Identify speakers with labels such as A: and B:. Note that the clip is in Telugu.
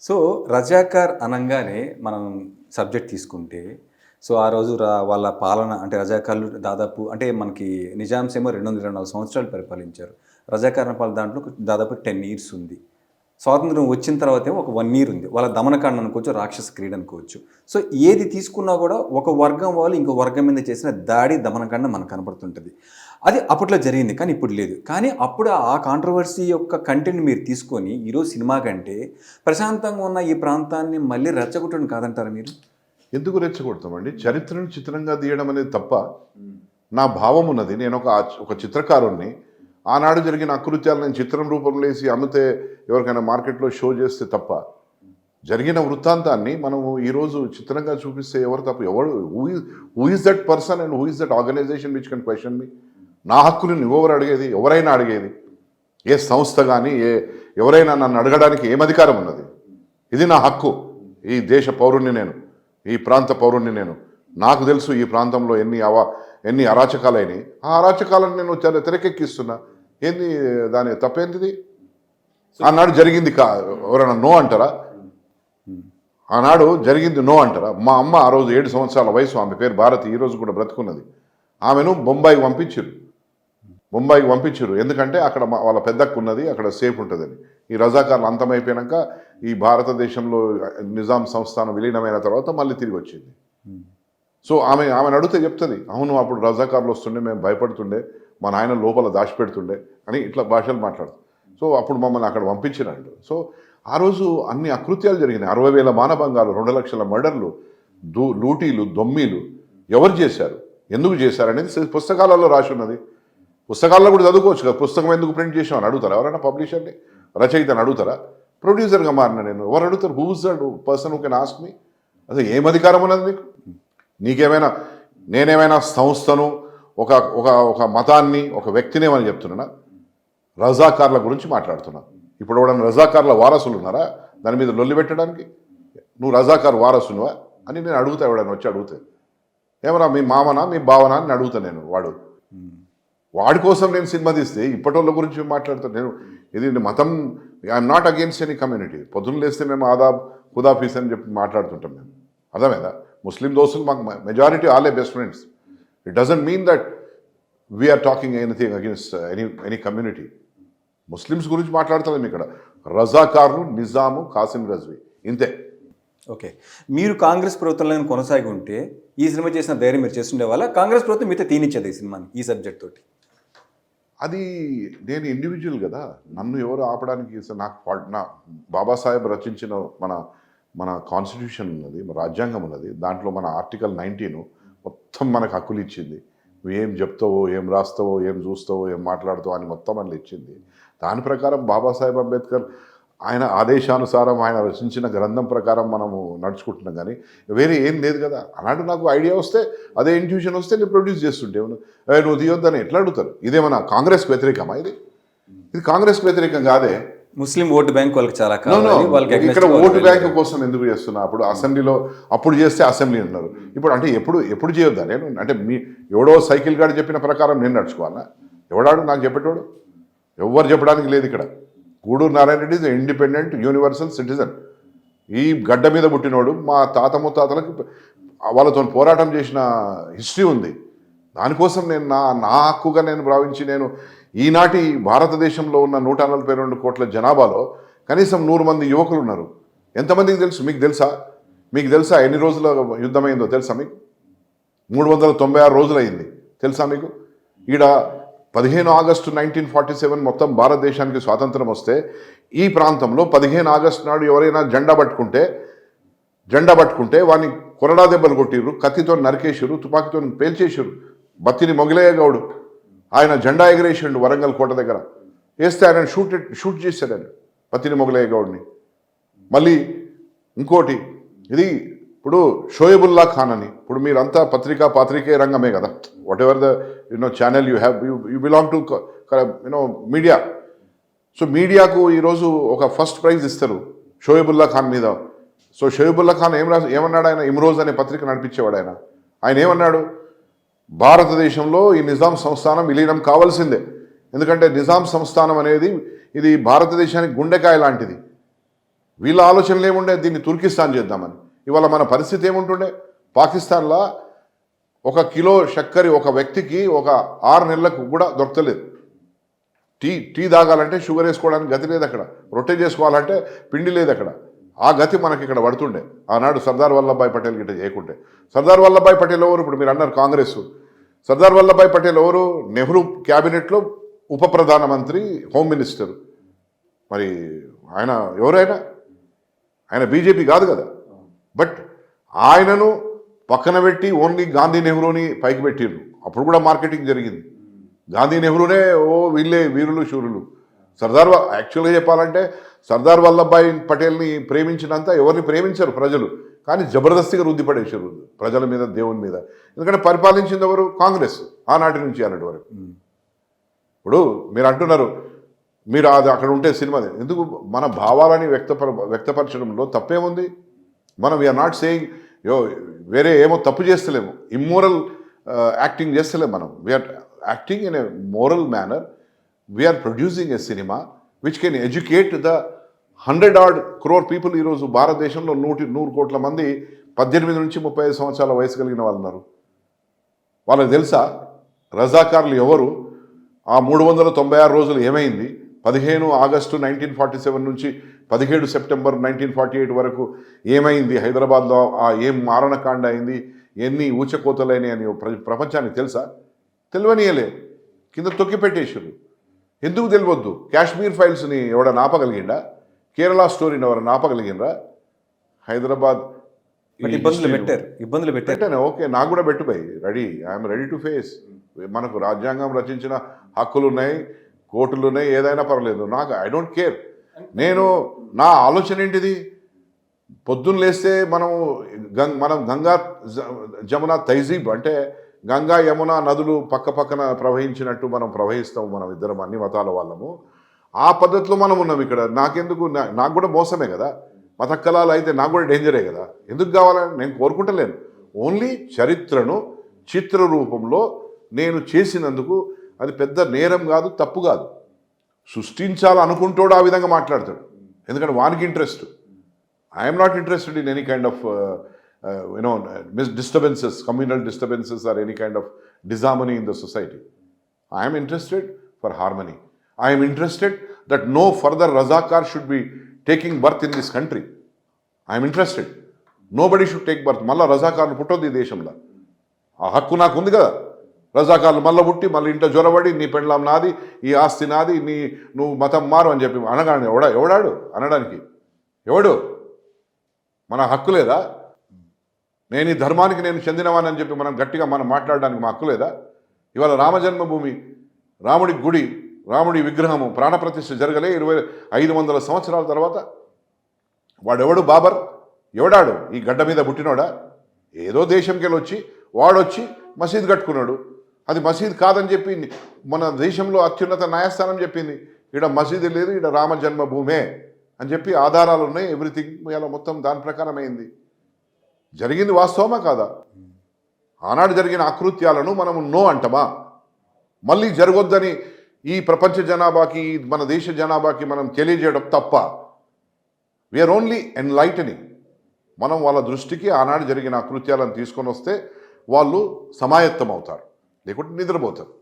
A: సో రజాకార్ అనగానే మనం సబ్జెక్ట్ తీసుకుంటే సో ఆ రోజు రా- వాళ్ళ పాలన అంటే రజాకార్లు దాదాపు అంటే మనకి నిజాంస్ ఏమో రెండు వందల ఇరవై నాలుగు సంవత్సరాలు పరిపాలించారు. రజాకార్ పాలన దాంట్లో దాదాపు టెన్ ఇయర్స్ ఉంది. స్వాతంత్రం వచ్చిన తర్వాత ఏమో ఒక వన్ ఇయర్ ఉంది. వాళ్ళ దమనకాండ అనుకోవచ్చు రాక్షస క్రీడ అనుకోవచ్చు. సో ఏది తీసుకున్నా కూడా ఒక వర్గం వాళ్ళు ఇంకో వర్గం మీద చేసిన దాడి దమనకాండ మనకు కనపడుతుంటుంది. అది అప్పట్లో జరిగింది కానీ ఇప్పుడు లేదు. కానీ అప్పుడు ఆ కాంట్రవర్సీ యొక్క కంటెంట్ మీరు తీసుకొని ఈరోజు సినిమా కంటే ప్రశాంతంగా ఉన్న ఈ ప్రాంతాన్ని మళ్ళీ రెచ్చగొట్టడం కాదంటారా మీరు?
B: ఎందుకు రెచ్చగొడతామండి? చరిత్రను చిత్రంగా తీయడం అనేది తప్ప నా భావం ఉన్నది. నేను ఒక ఒక చిత్రకారుణ్ణి ఆనాడు జరిగిన అకృత్యాలు నేను చిత్రం రూపంలో వేసి అమ్మితే ఎవరికైనా మార్కెట్లో షో చేస్తే తప్ప జరిగిన వృత్తాంతాన్ని మనము ఈరోజు చిత్రంగా చూపిస్తే ఎవరు తప్ప ఎవరు who is that person and who is that organisation which can question me నా హక్కులు నువ్వెవరు అడిగేది? ఎవరైనా అడిగేది? ఏ సంస్థ కానీ ఏ ఎవరైనా నన్ను అడగడానికి ఏం అధికారం ఉన్నది? ఇది నా హక్కు. ఈ దేశ పౌరుణ్ణి నేను ఈ ప్రాంత పౌరుణ్ణి నేను. నాకు తెలుసు ఈ ప్రాంతంలో ఎన్ని అవా ఎన్ని అరాచకాలైనవి ఆ అరాచకాలను నేను తెరకెక్కిస్తున్నా. ఏంది దాని తప్పేంటిది? ఆనాడు జరిగింది కా ఎవరైనా నో అంటారా? ఆనాడు జరిగింది నో అంటారా? మా అమ్మ ఆ రోజు ఏడు సంవత్సరాల వయసు ఆమె పేరు భారతి ఈ రోజు కూడా బ్రతుకున్నది. ఆమెను బొంబాయికి పంపించారు బొంబాయికి పంపించారు ఎందుకంటే అక్కడ వాళ్ళ పెద్దకు ఉన్నది అక్కడ సేఫ్ ఉంటుందని. ఈ రజాకార్లు అంతమైపోయాక ఈ భారతదేశంలో నిజాం సంస్థానం విలీనమైన తర్వాత మళ్ళీ తిరిగి వచ్చింది. సో ఆమె ఆమెను అడిగితే చెప్తుంది అవును అప్పుడు రజాకార్లు వస్తుండే మేము భయపడుతుండే. మా నాయన లోపల దాచిపెడుతుండే అని ఇట్లా భాషలు మాట్లాడుతుంది సో అప్పుడు మమ్మల్ని అక్కడ పంపించినట్టు సో ఆ రోజు అన్ని అకృత్యాలు జరిగినాయి. అరవై వేల మానభంగాలు రెండు లక్షల మర్డర్లు దూ లూటీలు దొమ్మీలు ఎవరు చేశారు? ఎందుకు చేశారు అనేది పుస్తకాలలో రాసి ఉన్నది. పుస్తకాల్లో కూడా చదువుకోవచ్చు కదా. పుస్తకం ఎందుకు ప్రింట్ చేసామని అడుగుతారా? ఎవరైనా పబ్లిషర్ని? రచయితని అడుగుతారా? ప్రొడ్యూసర్గా మారిన నేను. ఎవరు అడుగుతారు? హూజ్ దట్ పర్సన్ ఓకే నాస్మి అదే అసలు ఏం అధికారం ఉన్నది నీకు? నీకేమైనా నేనేమైనా సంస్థను ఒక ఒక ఒక మతాన్ని ఒక వ్యక్తినేమని చెప్తున్నా రజాకార్ల గురించి మాట్లాడుతున్నా. ఇప్పుడు ఎవడన్నా రజాకార్ల వారసులు ఉన్నారా? దాని మీద లొల్లి పెట్టడానికి? నువ్వు రజాకార్ వారసునువా? అని నేను అడుగుతా ఎవడన్నా వచ్చి అడుగుతా. ఏమరా మీ మామనా మీ భావన అని అడుగుతా నేను వాడు. వాడి కోసం నేను సినిమా తీస్తే ఇప్పటి గురించి మాట్లాడుతాను నేను ఇది మతం I'm not against any community పొద్దున్న లేస్తే మేము ఆదాబ్ హుదాఫీస్ అని చెప్పి మాట్లాడుతుంటాం మేము. అర్థమైందా? ముస్లిం దోస్తులు మాకు majority Ale best friends it doesn't mean that we are talking anything against any any community Muslims గురించి మాట్లాడుతున్నాం ఇక్కడ. రజాకార్లు నిజాము కాసిం రజ్వీ. ఇంతే.
A: ఓకే మీరు కాంగ్రెస్ ప్రభుత్వంలో కొనసాగి ఉంటే ఈ సినిమా చేసిన ధైర్యం మీరు చేస్తుండే వాళ్ళ కాంగ్రెస్ ప్రభుత్వం మీతో తీనిచ్చేది ఈ సినిమాని ఈ సబ్జెక్ట్ తోటి.
B: అది నేను ఇండివిజువల్ కదా. నన్ను ఎవరు ఆపడానికి నాకు నా బాబాసాహెబ్ రచించిన మన మన కాన్స్టిట్యూషన్ ఉన్నది మన రాజ్యాంగం ఉన్నది. దాంట్లో మన ఆర్టికల్ నైన్టీన్ మొత్తం మనకు హక్కులు ఇచ్చింది. నువ్వేం ఏం చెప్తావో ఏం రాస్తావో ఏం చూస్తావో ఏం మాట్లాడతావో అని మొత్తం మనల్ని ఇచ్చింది. దాని ప్రకారం బాబాసాహెబ్ అంబేద్కర్ ఆయన ఆదేశానుసారం ఆయన రచించిన గ్రంథం ప్రకారం మనము నడుచుకుంటున్నాం కానీ వేరే ఏం లేదు కదా. అలాంటి నాకు ఐడియా వస్తే అదే ఇంట్యూషన్ వస్తే నేను ప్రొడ్యూస్ చేస్తుంటే నువ్వు తీయొద్దని ఎట్లా అడుగుతారు? ఇదేమన్నా కాంగ్రెస్ వ్యతిరేకమా ఇది? ఇది కాంగ్రెస్ వ్యతిరేకం కాదే.
A: ముస్లిం ఓటు బ్యాంక్ వాళ్ళకి చాలా వాళ్ళకి
B: ఇక్కడ ఓటు బ్యాంక్ కోసం ఎందుకు చేస్తున్నా? అప్పుడు అసెంబ్లీలో అప్పుడు చేస్తే అసెంబ్లీ ఉన్నారు ఇప్పుడు అంటే ఎప్పుడు ఎప్పుడు చేయొద్దా? నేను అంటే మీ ఎవడో సైకిల్ గాడు చెప్పిన ప్రకారం నేను నడుచుకోవాలా? ఎవడాడు నాకు చెప్పేటోడు? ఎవ్వరు చెప్పడానికి లేదు ఇక్కడ. Guduru Narayana Reddy is independent universal citizen ఈ గడ్డ మీద పుట్టినోడు మా తాత ముత్తాతలకు వాళ్ళతో పోరాటం చేసిన హిస్టరీ ఉంది. దానికోసం నేను నా నా హక్కుగా నేను భావించి నేను ఈనాటి భారతదేశంలో ఉన్న నూట నలభై రెండు కోట్ల జనాభాలో కనీసం నూరు మంది యువకులు ఉన్నారు ఎంతమందికి తెలుసు? మీకు తెలుసా? మీకు తెలుసా ఎన్ని రోజుల యుద్ధమైందో తెలుసా మీకు? మూడు వందల తొంభై ఆరు రోజులైంది తెలుసా మీకు? ఈడ పదిహేను ఆగస్టు నైన్టీన్ ఫార్టీ సెవెన్ మొత్తం భారతదేశానికి స్వాతంత్రం వస్తే ఈ ప్రాంతంలో పదిహేను ఆగస్టు నాడు ఎవరైనా జెండా పట్టుకుంటే జెండా పట్టుకుంటే వాడిని కొరడా దెబ్బలు కొట్టిర్రు కత్తితో నరికేసిర్రు తుపాకీతో పేల్చేసిర్రు. బత్తిని మొగిలయ్య గౌడు. ఆయన జెండా ఎగరేసిండు వరంగల్ కోట దగ్గర. వేస్తే ఆయన షూట్ షూట్ చేశాడు ఆయన మొగలయ్య గౌడ్ని. మళ్ళీ ఇంకోటి ఇది ఇప్పుడు షోయబుల్లా ఖాన్ అని. ఇప్పుడు మీరంతా పత్రికా పాత్రికే రంగమే కదా. Whatever the you know channel you have you you belong to you know media so మీడియాకు ఈరోజు ఒక ఫస్ట్ ప్రైజ్ ఇస్తారు షోయబుల్లా ఖాన్ మీద. సో షోయబుల్లా ఖాన్ ఏం రా ఏమన్నాడు ఆయన? ఇమ్రోజ్ అనే పత్రిక నడిపించేవాడు ఆయన. ఆయన ఏమన్నాడు? భారతదేశంలో ఈ నిజాం సంస్థానం విలీనం కావాల్సిందే. ఎందుకంటే నిజాం సంస్థానం అనేది ఇది భారతదేశానికి గుండెకాయ లాంటిది. వీళ్ళ ఆలోచనలు ఏముండే? దీన్ని తుర్కిస్తాన్ చేద్దామని. ఇవాళ మన పరిస్థితి ఏముంటుండే? పాకిస్తాన్లో ఒక కిలో చక్కెర ఒక వ్యక్తికి ఒక ఆరు నెలలకు కూడా దొరకలేదు. టీ టీ తాగాలంటే షుగర్ వేసుకోవడానికి గతి లేదు అక్కడ. రొట్టె చేసుకోవాలంటే పిండి లేదు అక్కడ. ఆ గతి మనకి ఇక్కడ పడుతుండే. ఆనాడు సర్దార్ వల్లభాయ్ పటేల్ గిట్ట చేయకుంటే. సర్దార్ వల్లభాయ్ పటేల్ ఎవరు? ఇప్పుడు మీరు అన్నారు కాంగ్రెస్. సర్దార్ వల్లభాయ్ పటేల్ ఎవరు? నెహ్రూ క్యాబినెట్లో ఉప ప్రధానమంత్రి హోమ్ మినిస్టర్. మరి ఆయన ఎవరైనా? ఆయన బీజేపీ కాదు కదా. బట్ ఆయనను పక్కన పెట్టి ఓన్లీ గాంధీ నెహ్రూని పైకి పెట్టిండ్రు అప్పుడు కూడా మార్కెటింగ్ జరిగింది. గాంధీ నెహ్రూనే ఓ వీళ్ళే వీరులు శూరులు. సర్దార్ యాక్చువల్గా చెప్పాలంటే సర్దార్ వల్లభాయ్ పటేల్ని ప్రేమించినంత ఎవరిని ప్రేమించరు ప్రజలు. కానీ జబర్దస్తిగా రుద్దిపడేశారు ప్రజల మీద దేవుని మీద. ఎందుకంటే పరిపాలించింది ఎవరు? కాంగ్రెస్. ఆనాటి నుంచి అన్నటి వరకు. ఇప్పుడు మీరు అంటున్నారు మీరు అది అక్కడ ఉంటే సినిమా ఎందుకు మన భావాలని వ్యక్తపర వ్యక్తపరచడంలో తప్పేముంది? మనం వీఆర్ నాట్ సేయింగ్ యో వేరే ఏమో తప్పు చేస్తలేము. ఇమ్మోరల్ యాక్టింగ్ uh, చేస్తలేము మనం. We are acting in a moral manner we are producing a cinema which can educate the hundred odd crore people ఈరోజు భారతదేశంలో నూటి నూరు కోట్ల మంది పద్దెనిమిది నుంచి ముప్పై ఐదు సంవత్సరాల వయసు కలిగిన వాళ్ళు ఉన్నారు. వాళ్ళకి తెలుసా? రజాకారులు ఎవరు? ఆ మూడు వందల తొంభై ఆరు రోజులు ఏమైంది? పదిహేను ఆగస్టు నైన్టీన్ ఫార్టీ సెవెన్ నుంచి పదిహేడు సెప్టెంబర్ నైన్టీన్ ఫార్టీ ఎయిట్ వరకు ఏమైంది? హైదరాబాద్లో ఆ ఏం మారణకాండ అయింది? ఎన్ని ఊచకోతలైనవి అని ప్ర- ప్రపంచానికి తెలుసా? తెలియనియలే కింద తొక్కిపెట్టేసారు ఎందుకు తెలియవద్దు కాశ్మీర్ ఫైల్స్ని ఎవడ నాపగలిగిండా కేరళ స్టోరీని ఎవరు నాపగలిగినరా హైదరాబాద్
A: ఇబ్బందులు పెట్టారు ఇబ్బందులు పెట్టారు.
B: ఓకే నాకు కూడా పెట్టు భయ్ ready I'm ready to face మనకు రాజ్యాంగం రచించిన హక్కులు ఉన్నాయి కోర్టులు ఉన్నాయి ఏదైనా పర్లేదు నాకు ఐ డోంట్ కేర్ నేను నా ఆలోచన ఏంటిది? పొద్దున్న లేస్తే మనం గంగ్ మనం గంగా జమున తైజీబ్ అంటే గంగా యమున నదులు పక్క పక్కన ప్రవహించినట్టు మనం ప్రవహిస్తాం మనం ఇద్దరం అన్ని మతాల వాళ్ళము. ఆ పద్ధతిలో మనం ఉన్నాం ఇక్కడ. నాకెందుకు? నా- నాకు కూడా మోసమే కదా. మతక్కలాలు అయితే నాకు కూడా డేంజరే కదా. ఎందుకు కావాలని నేను కోరుకుంటలేను. ఓన్లీ చరిత్రను చిత్ర రూపంలో నేను చేసినందుకు అది పెద్ద నేరం కాదు తప్పు కాదు. సృష్టించాలనుకుంటాడు ఆ విధంగా మాట్లాడతాడు. ఎందుకంటే వానికి interest. I'm not interested in any kind of you know miss disturbances communal disturbances or any kind of disharmony in the society I'm interested for harmony I'm interested that no further Razakar should be taking birth in this country I'm interested nobody should take birth మళ్ళీ రజాకార్లు పుట్టొద్దు ఈ దేశంలో. ఆ హక్కు నాకు ఉంది కదా. రజాకార్లు మళ్ళీ పుట్టి మళ్ళీ ఇంట్లో జ్వరబడి నీ పెండ్లాం నాది ఈ ఆస్తి నాది నీ నువ్వు మతం మారు అని చెప్పి అనగానే ఎవడా ఎవడాడు? అనడానికి. ఎవడు? మన హక్కు లేదా? నేను ఈ ధర్మానికి నేను చెందినవానని చెప్పి మనం గట్టిగా మనం మాట్లాడడానికి మా హక్కు లేదా? ఇవాళ రామజన్మభూమి రాముడి గుడి రాముడి విగ్రహము ప్రాణప్రతిష్ఠ జరగలే ఇరవై ఐదు వందల సంవత్సరాల తర్వాత. వాడెవడు? బాబర్. ఎవడాడు? ఈ గడ్డ మీద పుట్టినోడా? ఏదో దేశంకి వచ్చి వాడొచ్చి మసీద్ కట్టుకున్నాడు. అది మసీద్ కాదని చెప్పి మన దేశంలో అత్యున్నత న్యాయస్థానం చెప్పింది. ఈడ మసీదు లేదు ఈడ రామ జన్మభూమే అని చెప్పి ఆధారాలు ఉన్నాయి ఎవ్రీథింగ్ ఇలా మొత్తం దాని ప్రకారం అయింది జరిగింది వాస్తవమా కాదా? ఆనాడు జరిగిన అకృత్యాలను మనము నో అంటమా? మళ్ళీ జరగొద్దని ఈ ప్రపంచ జనాభాకి మన దేశ జనాభాకి మనం తెలియజేయడం తప్ప వీఆర్ ఓన్లీ ఎన్లైటనింగ్ మనం వాళ్ళ దృష్టికి ఆనాడు జరిగిన అకృత్యాలను తీసుకొని వస్తే వాళ్ళు సమాయత్తం అవుతారు లేకుంటే నిద్రపోతారు.